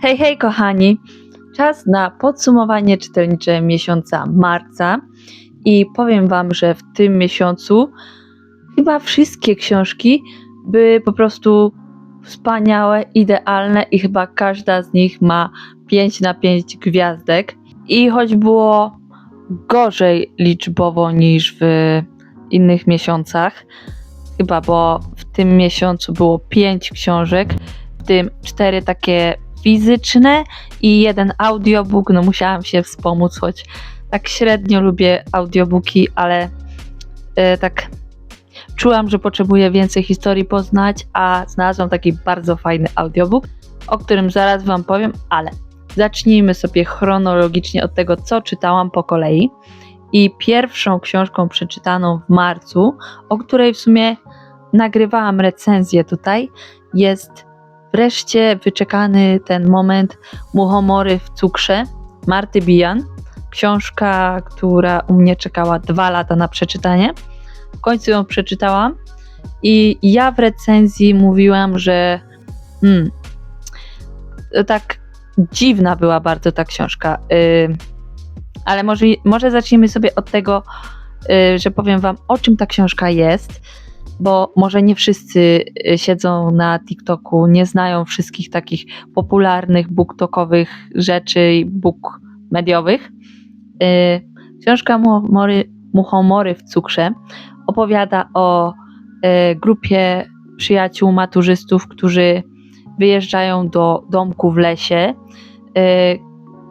Hej, hej, kochani! Czas na podsumowanie czytelnicze miesiąca marca i powiem Wam, że w tym miesiącu chyba wszystkie książki były po prostu wspaniałe, idealne i chyba każda z nich ma 5 na 5 gwiazdek. I choć było gorzej liczbowo niż w innych miesiącach, chyba, bo w tym miesiącu było 5 książek, w tym 4 takie fizyczne i jeden audiobook. No musiałam się wspomóc, choć tak średnio lubię audiobooki, ale e, tak czułam, że potrzebuję więcej historii poznać, a znalazłam taki bardzo fajny audiobook, o którym zaraz Wam powiem, ale zacznijmy sobie chronologicznie od tego, co czytałam po kolei. I pierwszą książką przeczytaną w marcu, o której w sumie nagrywałam recenzję tutaj, jest wreszcie wyczekany ten moment Muchomory w cukrze Marty Bijan. Książka, która u mnie czekała dwa lata na przeczytanie. W końcu ją przeczytałam i ja w recenzji mówiłam, że hmm, tak dziwna była bardzo ta książka. Yy, ale może, może zacznijmy sobie od tego, yy, że powiem Wam, o czym ta książka jest bo może nie wszyscy y, siedzą na TikToku, nie znają wszystkich takich popularnych booktokowych rzeczy book mediowych. Y, książka Muchomory, Muchomory w cukrze opowiada o y, grupie przyjaciół maturzystów, którzy wyjeżdżają do domku w lesie,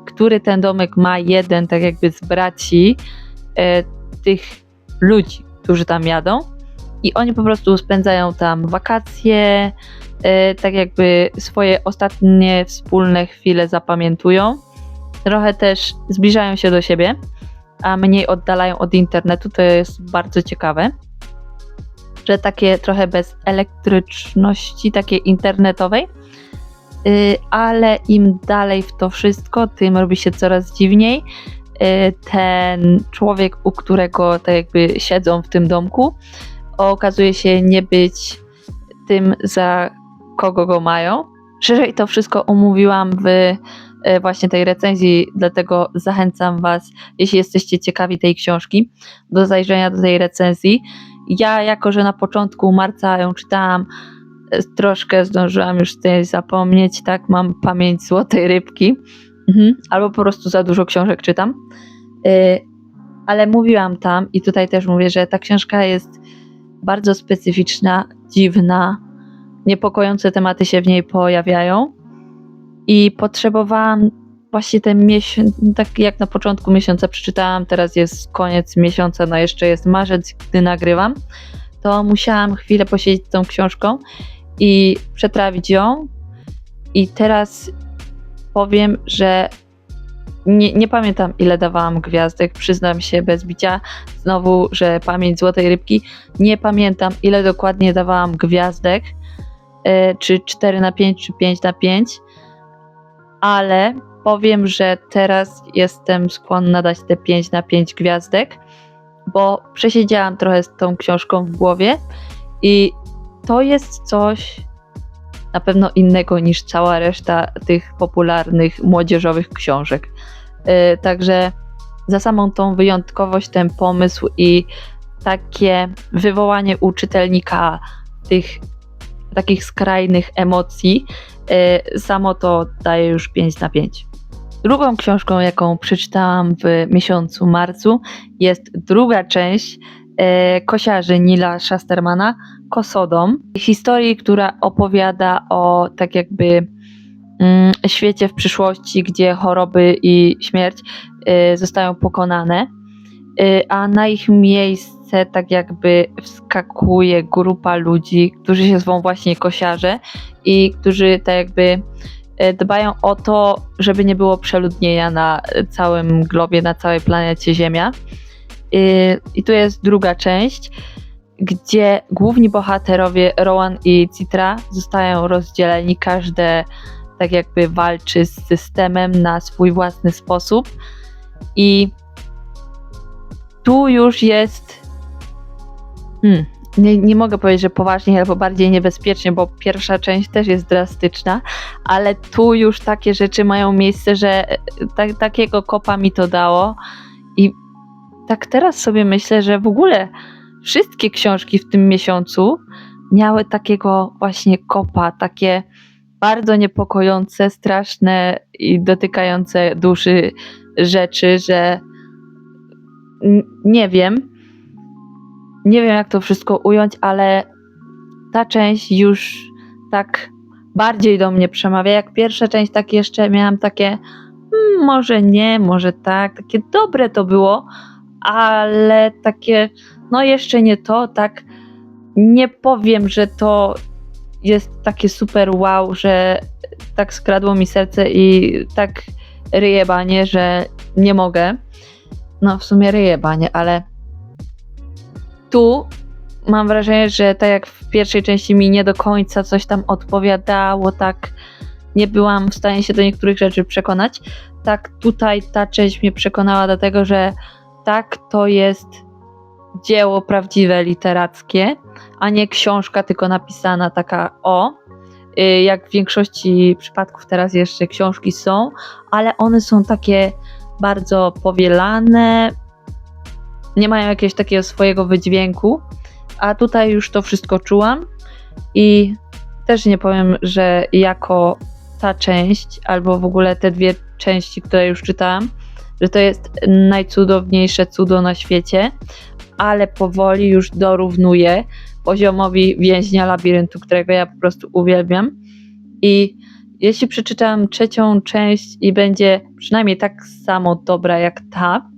który ten domek ma jeden tak jakby z braci tych ludzi, którzy tam jadą i oni po prostu spędzają tam wakacje, e, tak jakby swoje ostatnie wspólne chwile zapamiętują. Trochę też zbliżają się do siebie, a mniej oddalają od internetu. To jest bardzo ciekawe, że takie trochę bez elektryczności, takiej internetowej, y, ale im dalej w to wszystko, tym robi się coraz dziwniej. Y, ten człowiek, u którego tak jakby siedzą w tym domku, okazuje się nie być tym, za kogo go mają. Szerzej to wszystko omówiłam w e, właśnie tej recenzji, dlatego zachęcam Was, jeśli jesteście ciekawi tej książki, do zajrzenia do tej recenzji. Ja, jako że na początku marca ją czytałam, e, troszkę zdążyłam już tutaj zapomnieć, tak, mam pamięć złotej rybki, mhm. albo po prostu za dużo książek czytam. E, ale mówiłam tam i tutaj też mówię, że ta książka jest bardzo specyficzna, dziwna, niepokojące tematy się w niej pojawiają. I potrzebowałam właśnie ten miesiąc, tak jak na początku miesiąca przeczytałam, teraz jest koniec miesiąca, no jeszcze jest marzec, gdy nagrywam, to musiałam chwilę posiedzieć z tą książką i przetrawić ją. I teraz powiem, że nie, nie, pamiętam ile dawałam gwiazdek, przyznam się bez bicia znowu, że pamięć złotej rybki. Nie pamiętam ile dokładnie dawałam gwiazdek, yy, czy 4 na 5, czy 5 na 5, ale powiem, że teraz jestem skłonna dać te 5 na 5 gwiazdek, bo przesiedziałam trochę z tą książką w głowie i to jest coś na pewno innego niż cała reszta tych popularnych młodzieżowych książek. Y, także za samą tą wyjątkowość, ten pomysł i takie wywołanie u czytelnika tych takich skrajnych emocji, y, samo to daje już 5 na 5. Drugą książką, jaką przeczytałam w miesiącu marcu, jest druga część y, Kosiarzy Nila Schastermana, Kosodom. Historii, która opowiada o tak jakby Mm, świecie w przyszłości, gdzie choroby i śmierć y, zostają pokonane, y, a na ich miejsce tak jakby wskakuje grupa ludzi, którzy się zwą właśnie kosiarze i którzy tak jakby y, dbają o to, żeby nie było przeludnienia na całym globie, na całej planecie Ziemia. I tu jest druga część, gdzie główni bohaterowie Rowan i Citra zostają rozdzieleni, każde tak jakby walczy z systemem na swój własny sposób. I tu już jest. Hmm, nie, nie mogę powiedzieć, że poważnie albo bardziej niebezpiecznie, bo pierwsza część też jest drastyczna, ale tu już takie rzeczy mają miejsce, że e, tak, takiego kopa mi to dało i tak teraz sobie myślę, że w ogóle wszystkie książki w tym miesiącu miały takiego właśnie kopa, takie bardzo niepokojące, straszne i dotykające duszy rzeczy, że nie wiem, nie wiem jak to wszystko ująć, ale ta część już tak bardziej do mnie przemawia. Jak pierwsza część, tak jeszcze miałam takie, hmm, może nie, może tak, takie dobre to było, ale takie, no jeszcze nie to, tak nie powiem, że to jest takie super wow, że tak skradło mi serce i tak ryjebanie, że nie mogę. No w sumie ryjebanie, ale tu mam wrażenie, że tak jak w pierwszej części mi nie do końca coś tam odpowiadało, tak nie byłam w stanie się do niektórych rzeczy przekonać, tak tutaj ta część mnie przekonała do tego, że tak to jest dzieło prawdziwe, literackie, a nie książka tylko napisana taka o. Y, Jak w większości przypadków teraz jeszcze książki są, ale one są takie bardzo powielane, nie mają jakiegoś takiego swojego wydźwięku, a tutaj już to wszystko czułam i też nie powiem, że jako ta część, albo w ogóle te dwie części, które już czytałam, że to jest najcudowniejsze cudo na świecie, ale powoli już dorównuje poziomowi więźnia labiryntu, którego ja po prostu uwielbiam. I jeśli przeczytałam trzecią część i będzie przynajmniej tak samo dobra jak ta,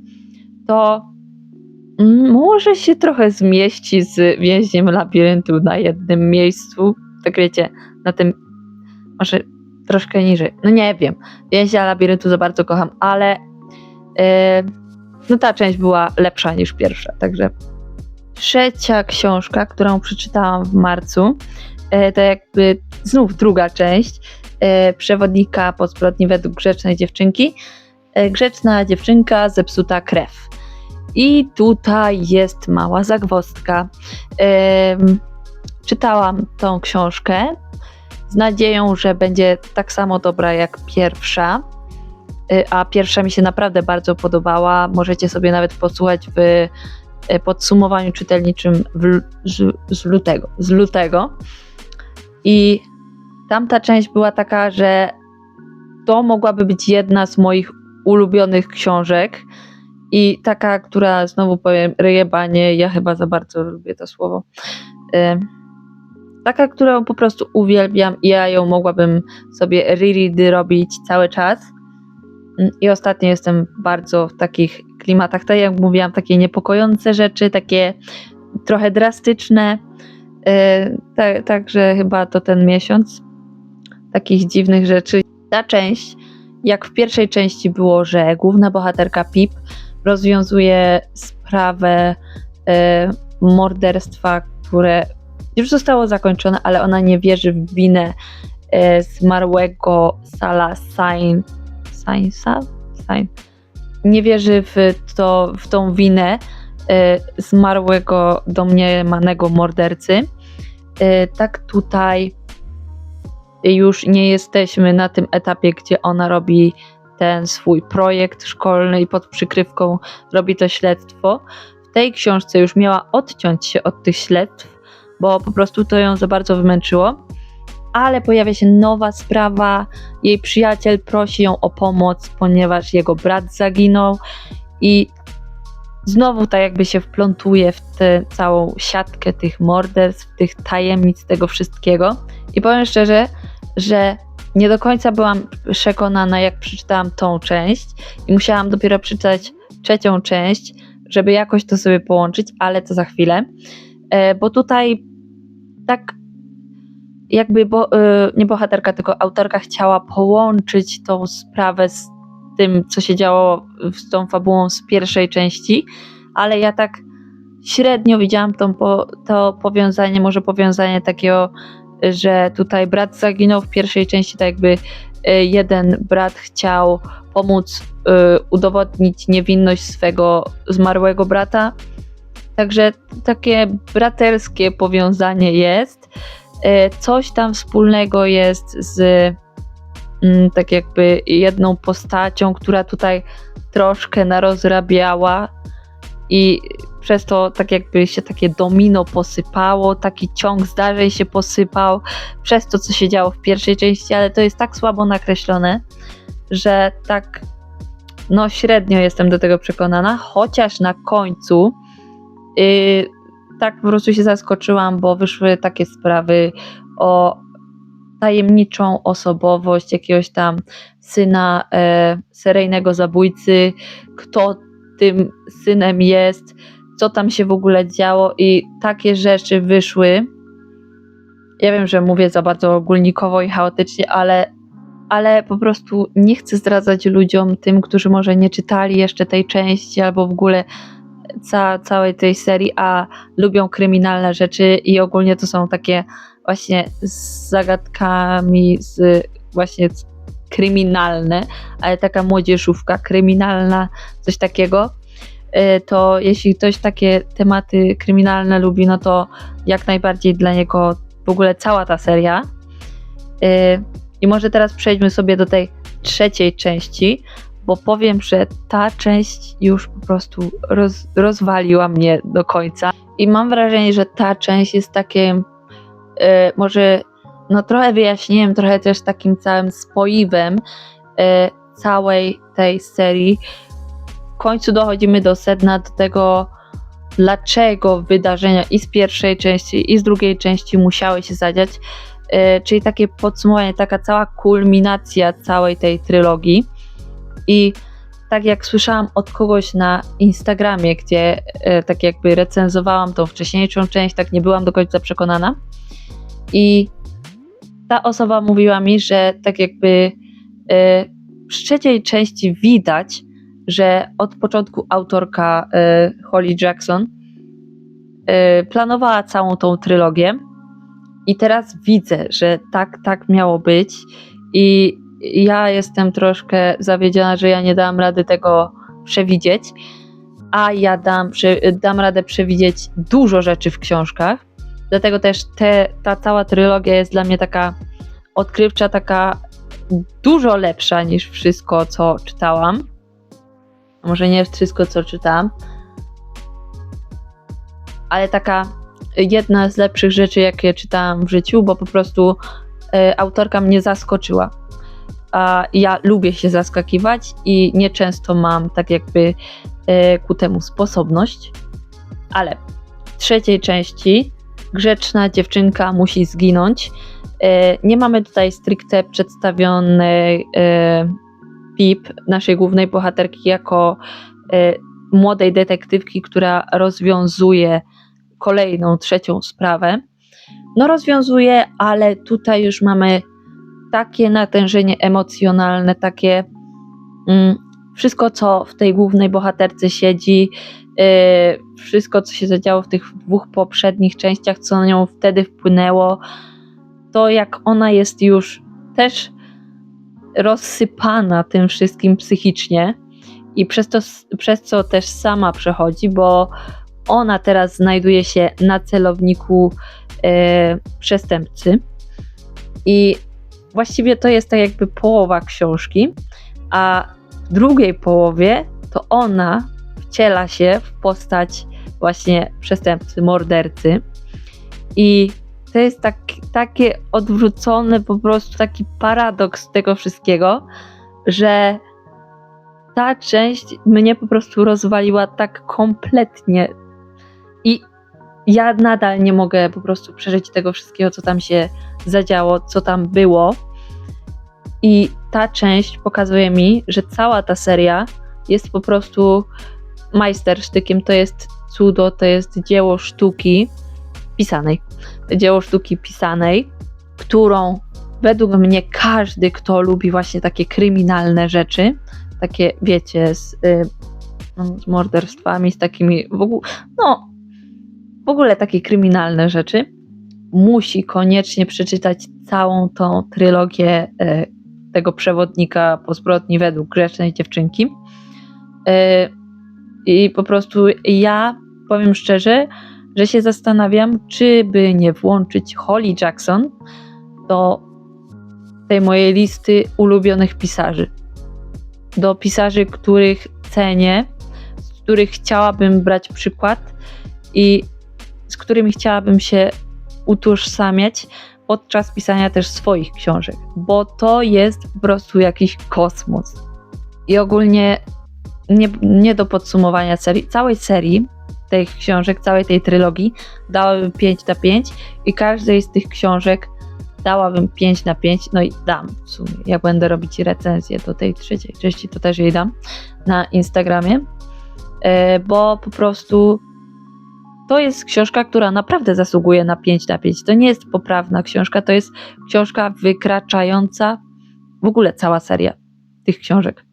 to może się trochę zmieści z więźniem labiryntu na jednym miejscu. Tak wiecie, na tym może troszkę niżej. No nie wiem. Więźnia labiryntu za bardzo kocham, ale yy, no ta część była lepsza niż pierwsza, także trzecia książka, którą przeczytałam w marcu, e, to jakby znów druga część e, przewodnika po zbrodni według grzecznej dziewczynki. E, Grzeczna dziewczynka, zepsuta krew. I tutaj jest mała zagwozdka. Em, Czytałam tą książkę z nadzieją, że będzie tak samo dobra jak pierwsza. Y, A pierwsza mi się naprawdę bardzo podobała. Możecie sobie nawet posłuchać w y, podsumowaniu czytelniczym w, z, z lutego. Z lutego. I tamta część była taka, że to mogłaby być jedna z moich ulubionych książek. I taka, która znowu powiem, ryjebanie, ja chyba za bardzo lubię to słowo. Y, Taka, którą po prostu uwielbiam i ja ją mogłabym sobie reready robić cały czas. I ostatnio jestem bardzo w takich klimatach, tak jak mówiłam, takie niepokojące rzeczy, takie trochę drastyczne. Ta- Także chyba to ten miesiąc takich dziwnych rzeczy. Ta część, jak w pierwszej części było, że główna bohaterka Pip rozwiązuje sprawę yy, morderstwa, które już zostało zakończone, ale ona nie wierzy w winę e, zmarłego Sala Sain, Sainsa? Sain. Nie wierzy w, to, w tą winę e, zmarłego domniemanego mordercy. E, tak tutaj już nie jesteśmy na tym etapie, gdzie ona robi ten swój projekt szkolny i pod przykrywką robi to śledztwo. W tej książce już miała odciąć się od tych śledztw, bo po prostu to ją za bardzo wymęczyło. Ale pojawia się nowa sprawa. Jej przyjaciel prosi ją o pomoc, ponieważ jego brat zaginął i znowu tak jakby się wplątuje w tę całą siatkę tych morderstw, tych tajemnic, tego wszystkiego. I powiem szczerze, że nie do końca byłam przekonana, jak przeczytałam tą część i musiałam dopiero przeczytać trzecią część, żeby jakoś to sobie połączyć, ale to za chwilę. E, bo tutaj tak jakby bo, y, nie bohaterka, tylko autorka chciała połączyć tą sprawę z tym, co się działo z tą fabułą z pierwszej części, ale ja tak średnio widziałam tą to powiązanie, może powiązanie takiego, że tutaj brat zaginął w pierwszej części, tak jakby y, jeden brat chciał pomóc y, udowodnić niewinność swego zmarłego brata, Także takie braterskie powiązanie jest. E, coś tam wspólnego jest z mm, tak jakby jedną postacią, która tutaj troszkę narozrabiała i przez to tak jakby się takie domino posypało, taki ciąg zdarzeń się posypał przez to, co się działo w pierwszej części, ale to jest tak słabo nakreślone, że tak no średnio jestem do tego przekonana, chociaż na końcu yy, tak po prostu się zaskoczyłam, bo wyszły takie sprawy o tajemniczą osobowość jakiegoś tam syna e, seryjnego zabójcy, kto tym synem jest, co tam się w ogóle działo i takie rzeczy wyszły. Ja wiem, że mówię za bardzo ogólnikowo i chaotycznie, ale, ale po prostu nie chcę zdradzać ludziom, tym, którzy może nie czytali jeszcze tej części albo w ogóle ca, całej tej serii, a lubią kryminalne rzeczy i ogólnie to są takie właśnie z zagadkami, z właśnie kryminalne, ale taka młodzieżówka kryminalna, coś takiego, y, to jeśli ktoś takie tematy kryminalne lubi, no to jak najbardziej dla niego w ogóle cała ta seria. Y, I może teraz przejdźmy sobie do tej trzeciej części, bo powiem, że ta część już po prostu roz, rozwaliła mnie do końca. I mam wrażenie, że ta część jest takim, e, może, no trochę wyjaśnieniem, trochę też takim całym spoiwem e, całej tej serii. W końcu dochodzimy do sedna, do tego, dlaczego wydarzenia i z pierwszej części, i z drugiej części musiały się zadziać. E, czyli takie podsumowanie, taka cała kulminacja całej tej trylogii. I tak jak słyszałam od kogoś na Instagramie, gdzie e, tak jakby recenzowałam tą wcześniejszą część, tak nie byłam do końca przekonana. I ta osoba mówiła mi, że tak jakby e, w trzeciej części widać, że od początku autorka e, Holly Jackson e, planowała całą tą trylogię. I teraz widzę, że tak, tak miało być. I ja jestem troszkę zawiedziona, że ja nie dam rady tego przewidzieć, a ja dam, dam radę przewidzieć dużo rzeczy w książkach. Dlatego też te, ta cała trylogia jest dla mnie taka odkrywcza, taka dużo lepsza niż wszystko, co czytałam. Może nie wszystko, co czytałam, ale taka jedna z lepszych rzeczy, jakie czytałam w życiu, bo po prostu y, autorka mnie zaskoczyła ja lubię się zaskakiwać i nieczęsto mam tak jakby e, ku temu sposobność. Ale w trzeciej części grzeczna dziewczynka musi zginąć. E, nie mamy tutaj stricte przedstawionej e, Pip, naszej głównej bohaterki, jako młodej detektywki, która rozwiązuje kolejną, trzecią sprawę. No rozwiązuje, ale tutaj już mamy takie natężenie emocjonalne, takie mm, wszystko, co w tej głównej bohaterce siedzi, yy, wszystko, co się zadziało w tych dwóch poprzednich częściach, co na nią wtedy wpłynęło, to jak ona jest już też rozsypana tym wszystkim psychicznie i przez, to, przez co też sama przechodzi, bo ona teraz znajduje się na celowniku yy, przestępcy. I właściwie to jest tak jakby połowa książki, a w drugiej połowie to ona wciela się w postać właśnie przestępcy, mordercy. I to jest tak, takie odwrócone, po prostu taki paradoks tego wszystkiego, że ta część mnie po prostu rozwaliła tak kompletnie. I ja nadal nie mogę po prostu przeżyć tego wszystkiego, co tam się zadziało, co tam było. I ta część pokazuje mi, że cała ta seria jest po prostu majstersztykiem, to jest cudo, to jest dzieło sztuki pisanej. Dzieło sztuki pisanej, którą według mnie każdy, kto lubi właśnie takie kryminalne rzeczy, takie wiecie, z, y, no, z morderstwami, z takimi w ogóle, no, w ogóle takie kryminalne rzeczy, musi koniecznie przeczytać całą tą trylogię y, tego przewodnika po zbrodni według grzecznej dziewczynki. Y, I po prostu ja powiem szczerze, że się zastanawiam, czy by nie włączyć Holly Jackson do tej mojej listy ulubionych pisarzy. Do pisarzy, których cenię, z których chciałabym brać przykład i z którymi chciałabym się utożsamiać podczas pisania też swoich książek, bo to jest po prostu jakiś kosmos. I ogólnie nie, nie do podsumowania serii, całej serii tych książek, całej tej trylogii dałabym 5 na 5 i każdej z tych książek dałabym 5 na 5, no i dam w sumie. Jak będę robić recenzję do tej trzeciej części, to też jej dam na Instagramie, e, bo po prostu to jest książka, która naprawdę zasługuje na 5 na 5. To nie jest poprawna książka, to jest książka wykraczająca w ogóle cała seria tych książek.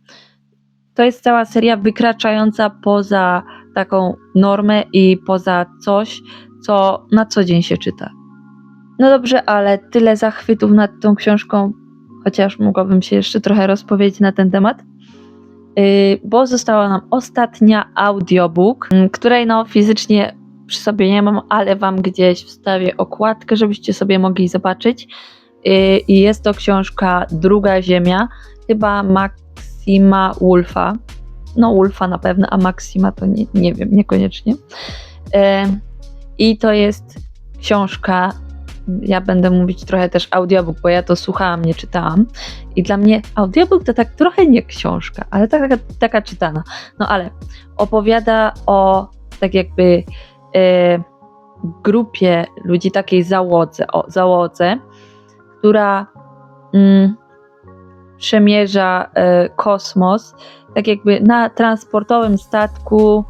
To jest cała seria wykraczająca poza taką normę i poza coś, co na co dzień się czyta. No dobrze, ale tyle zachwytów nad tą książką, chociaż mogłabym się jeszcze trochę rozpowiedzieć na ten temat. Yy, bo została nam ostatnia audiobook, której no fizycznie przy sobie nie mam, ale wam gdzieś wstawię okładkę, żebyście sobie mogli zobaczyć. Yy, I jest to książka Druga Ziemia, chyba Maxima Wolfa. No, Wolfa na pewno, a Maxima to nie, nie wiem, niekoniecznie. Yy, I to jest książka ja będę mówić trochę też audiobook, bo ja to słuchałam, nie czytałam. I dla mnie audiobook to tak trochę nie książka, ale taka, taka czytana. No ale opowiada o tak jakby grupie ludzi, takiej załodze, o, załodze która mm, przemierza e, kosmos, tak jakby na transportowym statku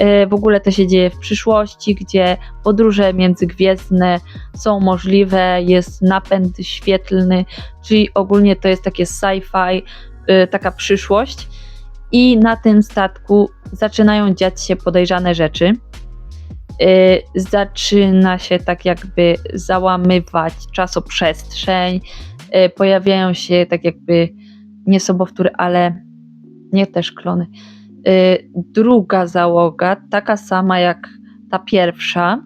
E, w ogóle to się dzieje w przyszłości, gdzie podróże międzygwiezdne są możliwe, jest napęd świetlny, czyli ogólnie to jest takie sci-fi, e, taka przyszłość. I na tym statku zaczynają dziać się podejrzane rzeczy. E, zaczyna się tak jakby załamywać czasoprzestrzeń, pojawiają się tak jakby nie sobowtóry, ale nie też klony. Y, druga załoga, taka sama jak ta pierwsza,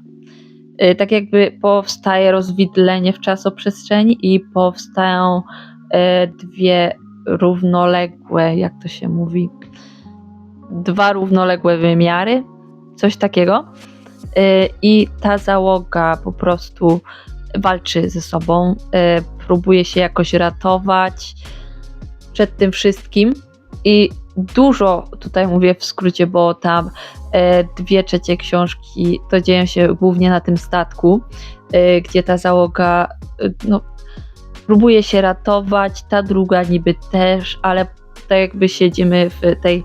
y, tak jakby powstaje rozwidlenie w czasoprzestrzeni i powstają y, dwie równoległe, jak to się mówi, dwa równoległe wymiary, coś takiego. I ta załoga po prostu walczy ze sobą, próbuje się jakoś ratować przed tym wszystkim. I dużo, tutaj mówię w skrócie, bo tam e, dwie trzecie książki to dzieją się głównie na tym statku, gdzie ta załoga no, próbuje się ratować, ta druga niby też, ale tak jakby siedzimy w tej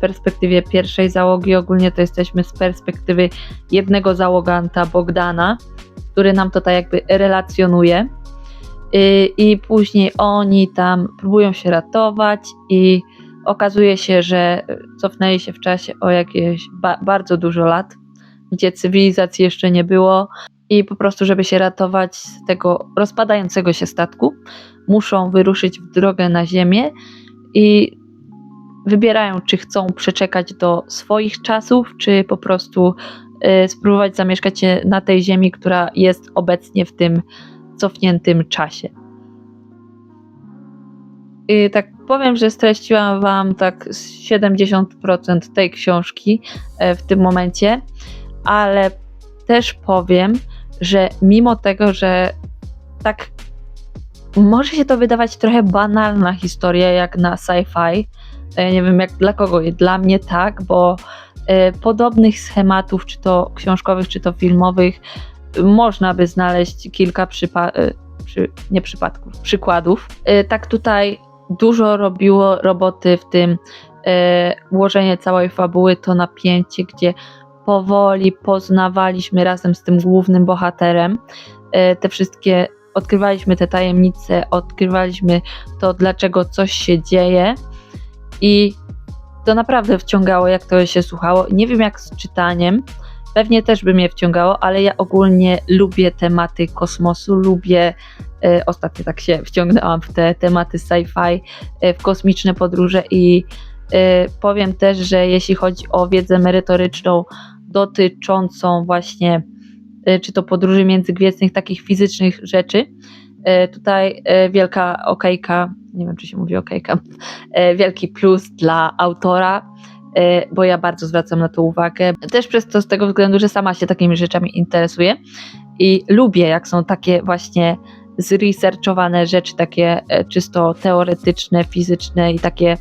perspektywie pierwszej załogi, ogólnie to jesteśmy z perspektywy jednego załoganta Bogdana, który nam to tak jakby relacjonuje. Y, I później oni tam próbują się ratować i okazuje się, że cofnęli się w czasie o jakieś ba bardzo dużo lat, gdzie cywilizacji jeszcze nie było i po prostu, żeby się ratować z tego rozpadającego się statku, muszą wyruszyć w drogę na Ziemię i wybierają, czy chcą przeczekać do swoich czasów, czy po prostu y, spróbować zamieszkać się na tej Ziemi, która jest obecnie w tym cofniętym czasie. I tak powiem, że streściłam Wam tak 70% tej książki e, w tym momencie, ale też powiem, że mimo tego, że tak może się to wydawać trochę banalna historia, jak na sci-fi. Ja nie wiem, jak dla kogo, dla mnie tak, bo e, podobnych schematów, czy to książkowych, czy to filmowych, można by znaleźć kilka przypadków. E, przy, nie przypadków, przykładów. Tak tutaj dużo robiło roboty w tym e, ułożenie całej fabuły, to napięcie, gdzie powoli poznawaliśmy razem z tym głównym bohaterem e, te wszystkie, odkrywaliśmy te tajemnice, odkrywaliśmy to, dlaczego coś się dzieje i to naprawdę wciągało, jak to się słuchało. Nie wiem jak z czytaniem, pewnie też by mnie wciągało, ale ja ogólnie lubię tematy kosmosu, lubię E, ostatnio tak się wciągnęłam w te tematy sci-fi, e, w kosmiczne podróże i e, powiem też, że jeśli chodzi o wiedzę merytoryczną, dotyczącą właśnie e, czy to podróży międzygwiezdnych, takich fizycznych rzeczy. E, Tutaj e, wielka okejka, nie wiem czy się mówi okejka, e, wielki plus dla autora, bo ja bardzo zwracam na to uwagę. Też przez to z tego względu, że sama się takimi rzeczami interesuję i lubię jak są takie właśnie zresearchowane rzeczy, takie czysto teoretyczne, fizyczne i takie,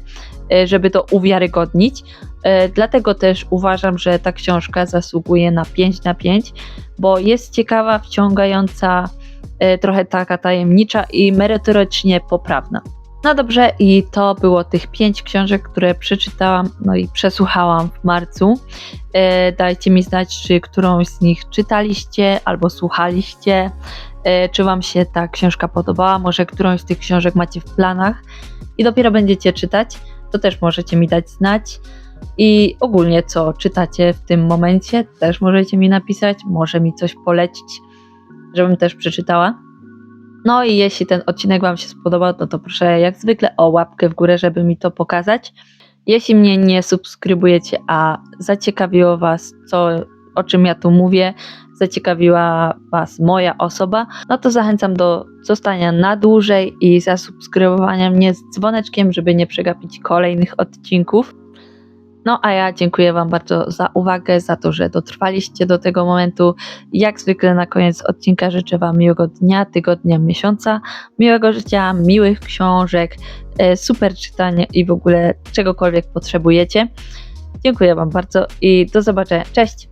żeby to uwiarygodnić. Dlatego też uważam, że ta książka zasługuje na 5 na 5, bo jest ciekawa, wciągająca, trochę taka tajemnicza i merytorycznie poprawna. No dobrze, i to było tych pięć książek, które przeczytałam, no i przesłuchałam w marcu. E, dajcie mi znać, czy którąś z nich czytaliście albo słuchaliście, e, czy Wam się ta książka podobała, może którąś z tych książek macie w planach i dopiero będziecie czytać, to też możecie mi dać znać. I ogólnie co czytacie w tym momencie, też możecie mi napisać, może mi coś polecić, żebym też przeczytała. No i jeśli ten odcinek Wam się spodobał, no to proszę jak zwykle o łapkę w górę, żeby mi to pokazać. Jeśli mnie nie subskrybujecie, a zaciekawiło Was, co, o czym ja tu mówię, zaciekawiła Was moja osoba, no to zachęcam do zostania na dłużej i zasubskrybowania mnie z dzwoneczkiem, żeby nie przegapić kolejnych odcinków. No a ja dziękuję Wam bardzo za uwagę, za to, że dotrwaliście do tego momentu. Jak zwykle na koniec odcinka życzę Wam miłego dnia, tygodnia, miesiąca, miłego życia, miłych książek, e, super czytania i w ogóle czegokolwiek potrzebujecie. Dziękuję Wam bardzo i do zobaczenia. Cześć!